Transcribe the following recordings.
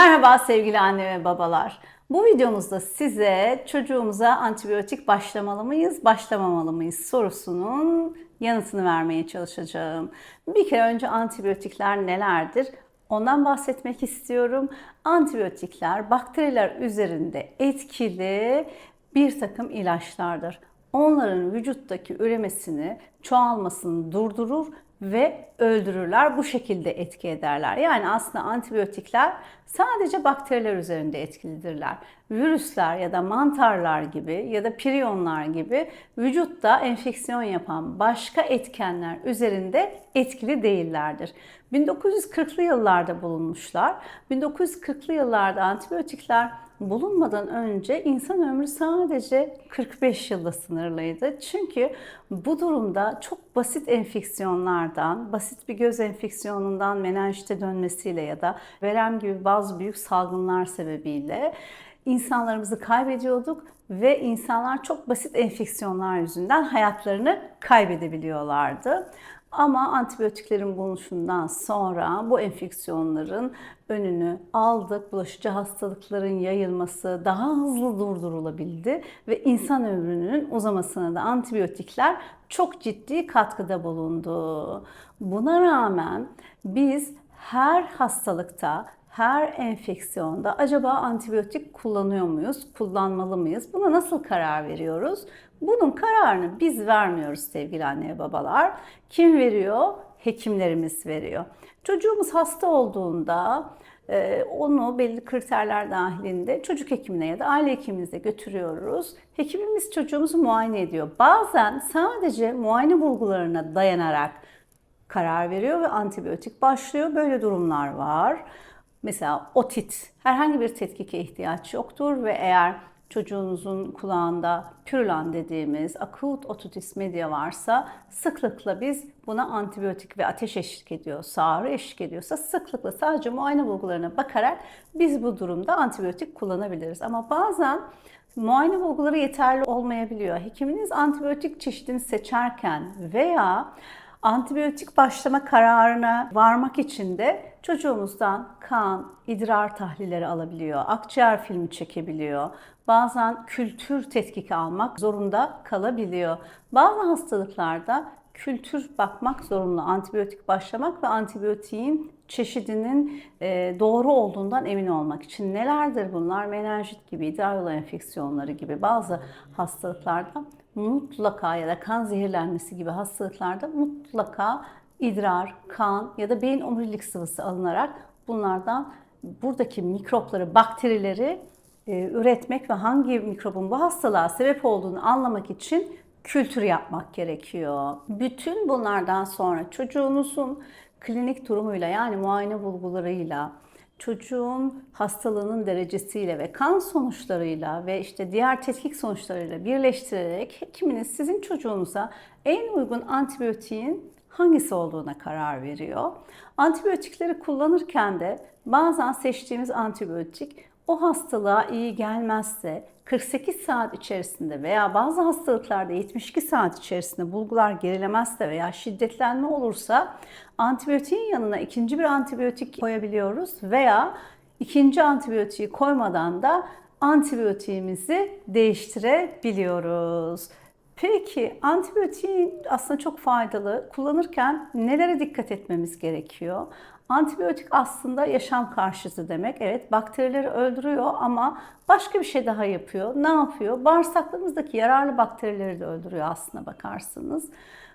Merhaba sevgili anne ve babalar. Bu videomuzda size çocuğumuza antibiyotik başlamalı mıyız, başlamamalı mıyız sorusunun yanıtını vermeye çalışacağım. Bir kere önce antibiyotikler nelerdir? Ondan bahsetmek istiyorum. Antibiyotikler bakteriler üzerinde etkili bir takım ilaçlardır. Onların vücuttaki üremesini, çoğalmasını durdurur ve öldürürler. Bu şekilde etki ederler. Yani aslında antibiyotikler sadece bakteriler üzerinde etkilidirler. Virüsler ya da mantarlar gibi ya da priyonlar gibi vücutta enfeksiyon yapan başka etkenler üzerinde etkili değillerdir. 1940'lı yıllarda bulunmuşlar. 1940'lı yıllarda antibiyotikler bulunmadan önce insan ömrü sadece 45 yılda sınırlıydı. Çünkü bu durumda çok basit enfeksiyonlardan, basit bir göz enfeksiyonundan menenjite dönmesiyle ya da verem gibi bazı büyük salgınlar sebebiyle insanlarımızı kaybediyorduk ve insanlar çok basit enfeksiyonlar yüzünden hayatlarını kaybedebiliyorlardı. Ama antibiyotiklerin bulunuşundan sonra bu enfeksiyonların önünü aldık. Bulaşıcı hastalıkların yayılması daha hızlı durdurulabildi ve insan ömrünün uzamasına da antibiyotikler çok ciddi katkıda bulundu. Buna rağmen biz her hastalıkta her enfeksiyonda acaba antibiyotik kullanıyor muyuz, kullanmalı mıyız? Buna nasıl karar veriyoruz? Bunun kararını biz vermiyoruz sevgili anne babalar. Kim veriyor? Hekimlerimiz veriyor. Çocuğumuz hasta olduğunda e, onu belli kriterler dahilinde çocuk hekimine ya da aile hekimimize götürüyoruz. Hekimimiz çocuğumuzu muayene ediyor. Bazen sadece muayene bulgularına dayanarak karar veriyor ve antibiyotik başlıyor. Böyle durumlar var. Mesela otit, herhangi bir tetkike ihtiyaç yoktur ve eğer çocuğunuzun kulağında pürülan dediğimiz akut otitis media varsa sıklıkla biz buna antibiyotik ve ateş eşlik ediyor, ağrı eşlik ediyorsa sıklıkla sadece muayene bulgularına bakarak biz bu durumda antibiyotik kullanabiliriz. Ama bazen muayene bulguları yeterli olmayabiliyor. Hekiminiz antibiyotik çeşidini seçerken veya antibiyotik başlama kararına varmak için de çocuğumuzdan kan, idrar tahlilleri alabiliyor, akciğer filmi çekebiliyor. Bazen kültür tetkiki almak zorunda kalabiliyor. Bazı hastalıklarda kültür bakmak zorunlu. Antibiyotik başlamak ve antibiyotiğin çeşidinin e, doğru olduğundan emin olmak için. Nelerdir bunlar? Menenjit gibi, idrar yolu enfeksiyonları gibi bazı hastalıklarda mutlaka ya da kan zehirlenmesi gibi hastalıklarda mutlaka idrar, kan ya da beyin omurilik sıvısı alınarak bunlardan buradaki mikropları, bakterileri e, üretmek ve hangi mikrobun bu hastalığa sebep olduğunu anlamak için kültür yapmak gerekiyor. Bütün bunlardan sonra çocuğunuzun klinik durumuyla yani muayene bulgularıyla çocuğun hastalığının derecesiyle ve kan sonuçlarıyla ve işte diğer tetkik sonuçlarıyla birleştirerek hekiminiz sizin çocuğunuza en uygun antibiyotiğin hangisi olduğuna karar veriyor. Antibiyotikleri kullanırken de bazen seçtiğimiz antibiyotik o hastalığa iyi gelmezse 48 saat içerisinde veya bazı hastalıklarda 72 saat içerisinde bulgular gerilemezse veya şiddetlenme olursa antibiyotiğin yanına ikinci bir antibiyotik koyabiliyoruz veya ikinci antibiyotiği koymadan da antibiyotiğimizi değiştirebiliyoruz. Peki antibiyotiğin aslında çok faydalı. Kullanırken nelere dikkat etmemiz gerekiyor? Antibiyotik aslında yaşam karşıtı demek. Evet bakterileri öldürüyor ama başka bir şey daha yapıyor. Ne yapıyor? Bağırsaklarımızdaki yararlı bakterileri de öldürüyor aslında bakarsınız.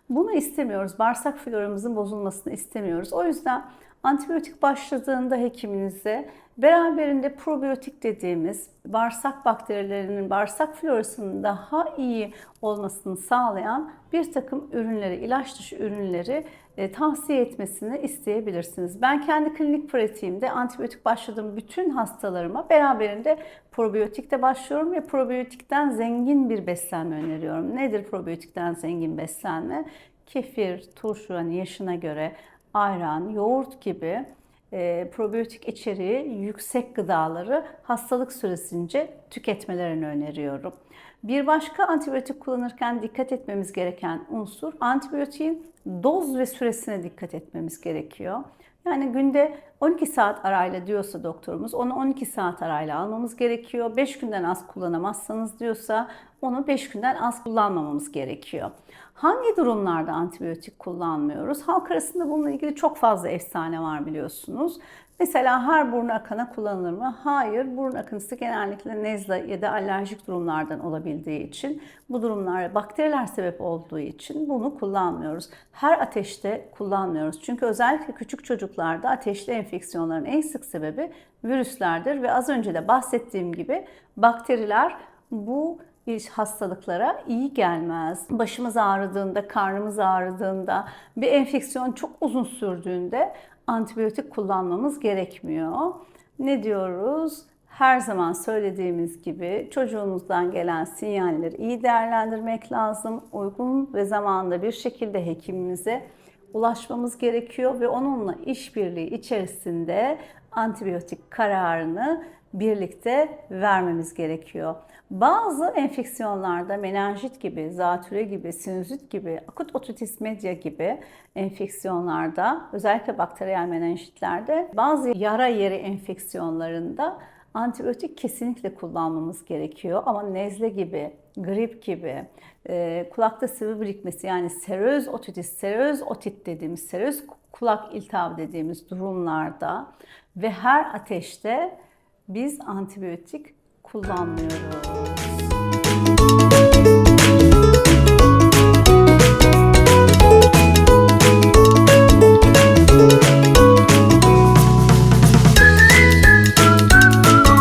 Bunu istemiyoruz. Bağırsak floramızın bozulmasını istemiyoruz. O yüzden antibiyotik başladığında hekiminize beraberinde probiyotik dediğimiz bağırsak bakterilerinin bağırsak florasının daha iyi olmasını sağlayan bir takım ürünleri, ilaç dışı ürünleri e, tavsiye etmesini isteyebilirsiniz. Ben kendi klinik pratiğimde antibiyotik başladığım bütün hastalarıma beraberinde probiyotikte başlıyorum ve probiyotikten zengin bir beslenme öneriyorum. Nedir probiyotikten zengin beslenme? Kefir, turşu hani yaşına göre ayran, yoğurt gibi e, probiyotik içeriği yüksek gıdaları hastalık süresince tüketmelerini öneriyorum. Bir başka antibiyotik kullanırken dikkat etmemiz gereken unsur antibiyotiğin doz ve süresine dikkat etmemiz gerekiyor. Yani günde 12 saat arayla diyorsa doktorumuz onu 12 saat arayla almamız gerekiyor. 5 günden az kullanamazsanız diyorsa onu 5 günden az kullanmamamız gerekiyor. Hangi durumlarda antibiyotik kullanmıyoruz? Halk arasında bununla ilgili çok fazla efsane var biliyorsunuz. Mesela her burun akana kullanılır mı? Hayır. Burun akıntısı genellikle nezle ya da alerjik durumlardan olabildiği için bu durumlara bakteriler sebep olduğu için bunu kullanmıyoruz. Her ateşte kullanmıyoruz. Çünkü özellikle küçük çocuklarda ateşli enfeksiyonların en sık sebebi virüslerdir ve az önce de bahsettiğim gibi bakteriler bu hastalıklara iyi gelmez. Başımız ağrıdığında, karnımız ağrıdığında, bir enfeksiyon çok uzun sürdüğünde antibiyotik kullanmamız gerekmiyor. Ne diyoruz? Her zaman söylediğimiz gibi çocuğumuzdan gelen sinyalleri iyi değerlendirmek lazım. Uygun ve zamanında bir şekilde hekimimize ulaşmamız gerekiyor ve onunla işbirliği içerisinde antibiyotik kararını birlikte vermemiz gerekiyor. Bazı enfeksiyonlarda menenjit gibi, zatüre gibi, sinüzit gibi, akut otitis media gibi enfeksiyonlarda, özellikle bakteriyel menenjitlerde, bazı yara yeri enfeksiyonlarında antibiyotik kesinlikle kullanmamız gerekiyor. Ama nezle gibi, grip gibi, e, kulakta sıvı birikmesi yani seröz otitis, seröz otit dediğimiz, seröz kulak iltihabı dediğimiz durumlarda ve her ateşte biz antibiyotik kullanmıyoruz.